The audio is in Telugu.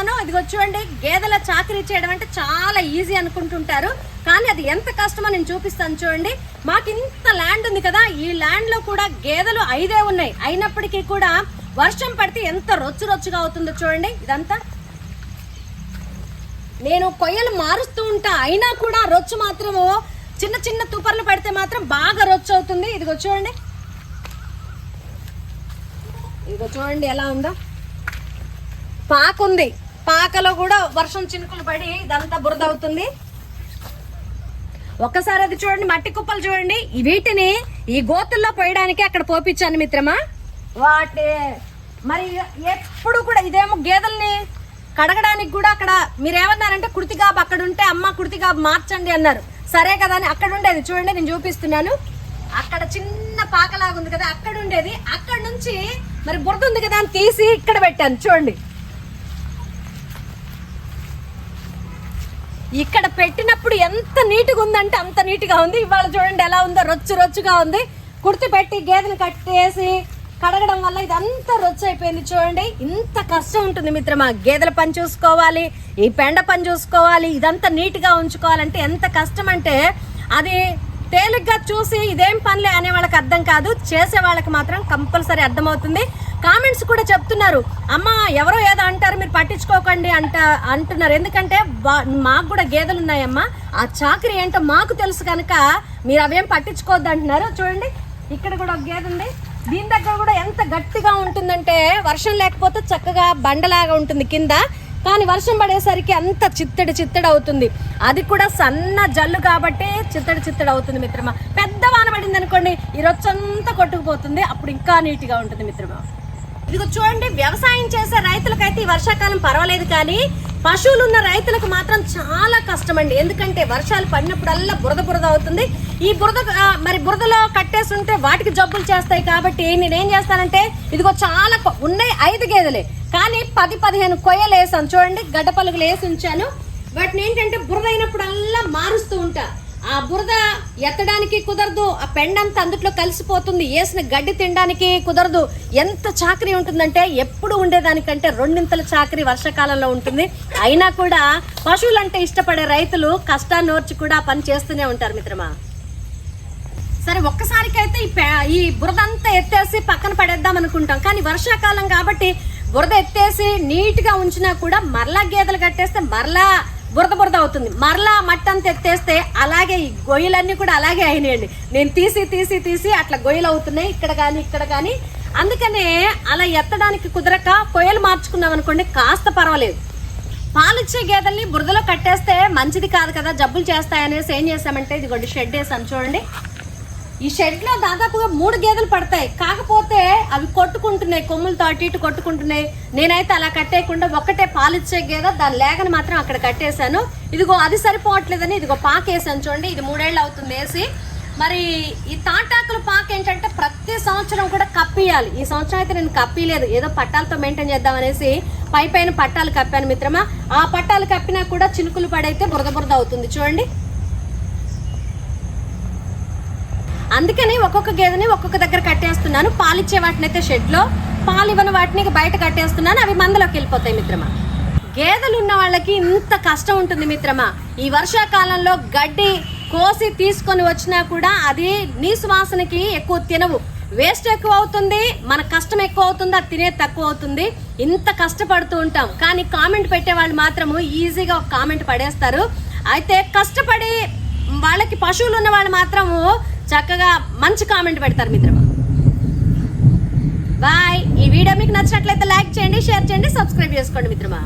చూపిస్తాను ఇదిగో చూడండి గేదెల చాకరీ చేయడం అంటే చాలా ఈజీ అనుకుంటుంటారు. కానీ అది ఎంత కష్టమో నేను చూపిస్తాను చూడండి. మాకు ఇంత ల్యాండ్ ఉంది కదా ఈ ల్యాండ్లో కూడా గేదెలు ఐదే ఉన్నాయి. అయినప్పటికీ కూడా వర్షం పడితే ఎంత రొచ్చు రొచ్చుగా అవుతుందో చూడండి. ఇదంతా నేను కొయ్యలు మారుస్తూ ఉంటా. అయినా కూడా రొచ్చు మాత్రము చిన్న చిన్న తుపర్లు పడితే మాత్రం బాగా రొచ్చు అవుతుంది. ఇదిగో చూడండి. ఇదిగో చూడండి ఎలా ఉందో. పాకుంది. పాకలో కూడా వర్షం చినుకులు పడి ఇదంతా బురద అవుతుంది ఒక్కసారి అది చూడండి మట్టి కుప్పలు చూడండి. వీటిని ఈ గోతుల్లో పోయడానికి అక్కడ పోపించాను మిత్రమా. వాటి మరి ఎప్పుడు కూడా ఇదేమో గేదెల్ని కడగడానికి కూడా అక్కడ మీరేమన్నారంటే కుర్తిగాబు అక్కడ ఉంటే అమ్మ కుర్తిగాబు మార్చండి అన్నారు. సరే కదా అని అక్కడ ఉండేది. చూడండి నేను చూపిస్తున్నాను. అక్కడ చిన్న పాకలాగా ఉంది కదా అక్కడ ఉండేది. అక్కడ నుంచి మరి బురద ఉంది కదా అని తీసి ఇక్కడ పెట్టాను. చూడండి. ఇక్కడ పెట్టినప్పుడు ఎంత నీట్గా ఉందంటే అంత నీట్గా ఉంది. ఇవాళ చూడండి ఎలా ఉందో రొచ్చు రొచ్చుగా ఉంది. కుర్తి పెట్టి గేదెని కట్టేసి కడగడం వల్ల ఇదంతా రొచ్చు అయిపోయింది చూడండి. ఇంత కష్టం ఉంటుంది మిత్రమా. గేదెల పని చూసుకోవాలి ఈ పెండ పని చూసుకోవాలి ఇదంతా నీట్గా ఉంచుకోవాలంటే ఎంత కష్టం అంటే అది తేలిగ్గా చూసి ఇదేం పనిలే అనే వాళ్ళకి అర్థం కాదు. చేసే వాళ్ళకి మాత్రం కంపల్సరీ అర్థమవుతుంది. కామెంట్స్ కూడా చెప్తున్నారు. అమ్మ ఎవరో ఏదో అంటారు మీరు పట్టించుకోకండి అంట అంటున్నారు. ఎందుకంటే మాకు కూడా గేదెలు ఉన్నాయమ్మా. ఆ చాకరీ ఏంటో మాకు తెలుసు కనుక మీరు అవేం పట్టించుకోవద్దు అంటున్నారు. చూడండి ఇక్కడ కూడా ఒక గేదె ఉంది. దీని దగ్గర కూడా ఎంత గట్టిగా ఉంటుందంటే వర్షం లేకపోతే చక్కగా బండలాగా ఉంటుంది కింద. కానీ వర్షం పడేసరికి అంత చిత్తడి చిత్తడి అవుతుంది. అది కూడా సన్న జల్లు కాబట్టి చిత్తడి చిత్తడి అవుతుంది మిత్రమా. పెద్ద వాన పడింది అనుకోండి ఈ రొచ్చంతా కొట్టుకుపోతుంది. అప్పుడు ఇంకా నీట్గా ఉంటుంది మిత్రమా. ఇదిగో చూడండి వ్యవసాయం చేసే రైతులకైతే ఈ వర్షాకాలం పర్వాలేదు కానీ పశువులు ఉన్న రైతులకు మాత్రం చాలా కష్టం అండి ఎందుకంటే వర్షాలు పడినప్పుడల్లా బురద బురద అవుతుంది. ఈ బురద మరి బురదలో కట్టేసి ఉంటే వాటికి జబ్బులు చేస్తాయి కాబట్టి నేనేం చేస్తానంటే ఇదిగో చాలా ఉన్నాయి ఐదు గేదెలే. కానీ పది పదిహేను కొయ్యలు వేసాను చూడండి గడ్డ పలుగులు వేసి ఉంచాను. వాటిని ఏంటంటే బురద అయినప్పుడల్లా మారుస్తూ ఉంటా. ఆ బురద ఎత్తడానికి కుదరదు ఆ పెండంతా అందుట్లో కలిసిపోతుంది వేసిన గడ్డి తినడానికి కుదరదు. ఎంత చాకరీ ఉంటుందంటే ఎప్పుడు ఉండేదానికంటే రెండింతల చాకరీ వర్షాకాలంలో ఉంటుంది. అయినా కూడా పశువులంటే ఇష్టపడే రైతులు కష్టాన్ని ఓర్చి కూడా పని చేస్తూనే ఉంటారు మిత్రమా? సరే ఒక్కసారికైతే ఈ పే- ఈ బురద అంతా ఎత్తేసి పక్కన పడేద్దాం అనుకుంటాం. కానీ వర్షాకాలం కాబట్టి బురద ఎత్తేసి నీట్గా ఉంచినా కూడా మరలా గేదెలు కట్టేస్తే మరలా బురద బురద అవుతుంది. మరలా మట్టి తెత్తేస్తే ఎత్తేస్తే అలాగే ఈ గొయ్యలన్నీ కూడా అలాగే అయినాయండి. నేను తీసి తీసి తీసి అట్లా గొయ్యలు అవుతున్నాయి. ఇక్కడ కానీ ఇక్కడ కానీ. అందుకనే అలా ఎత్తడానికి కుదరక కొయ్యలు మార్చుకున్నాం అనుకోండి కాస్త పర్వాలేదు. పాలిచ్చే గేదెల్ని బురదలో కట్టేస్తే మంచిది కాదు కదా జబ్బులు చేస్తాయనేసి ఏం చేసామంటే ఇదిగోండి షెడ్ వేసాను చూడండి. ఈ షెడ్లో దాదాపుగా మూడు గేదెలు పడతాయి. కాకపోతే అవి కొట్టుకుంటున్నాయి. కొమ్ములు తాటి ఇటు కొట్టుకుంటున్నాయి. నేనైతే అలా కట్టేయకుండా ఒక్కటే పాలిచ్చే గేదె దాని లేగని మాత్రం అక్కడ కట్టేశాను. ఇదిగో అది సరిపోవట్లేదని ఇదిగో పాకేసాను చూడండి. ఇది మూడేళ్ళు అవుతుంది వేసి. మరి ఈ తాటాకుల పాక ఏంటంటే ప్రతి సంవత్సరం కూడా కప్పియాలి. ఈ సంవత్సరం అయితే నేను కప్పిలేదు ఏదో పట్టాలతో మెయింటైన్ చేద్దాం అనేసి పై పైన పట్టాలు కప్పాను మిత్రమా. ఆ పట్టాలు కప్పినా కూడా చినుకులు పడైతే బురద బురద అవుతుంది చూడండి. అందుకని ఒక్కొక్క గేదెని ఒక్కొక్క దగ్గర కట్టేస్తున్నాను. పాలిచ్చే వాటిని అయితే షెడ్లో పాలు ఇవ్వని వాటిని బయట కట్టేస్తున్నాను. అవి మందలోకి వెళ్ళిపోతాయి మిత్రమా. గేదెలు ఉన్న వాళ్ళకి ఇంత కష్టం ఉంటుంది మిత్రమా. ఈ వర్షాకాలంలో గడ్డి కోసి తీసుకొని వచ్చినా కూడా అది నీ వాసనకి ఎక్కువ తినవు. వేస్ట్ ఎక్కువ అవుతుంది మన కష్టం ఎక్కువ అవుతుంది అది తినేది తక్కువ అవుతుంది. ఇంత కష్టపడుతూ ఉంటాం. కానీ కామెంట్ పెట్టే వాళ్ళు మాత్రము ఈజీగా ఒక కామెంట్ పడేస్తారు. అయితే కష్టపడి వాళ్ళకి పశువులు ఉన్న వాళ్ళు మాత్రము చక్కగా మంచి కామెంట్ పెడతారు మిత్రమా. బాయ్ ఈ వీడియో మీకు నచ్చినట్లయితే లైక్ చేయండి షేర్ చేయండి సబ్స్క్రైబ్ చేసుకోండి మిత్రమా.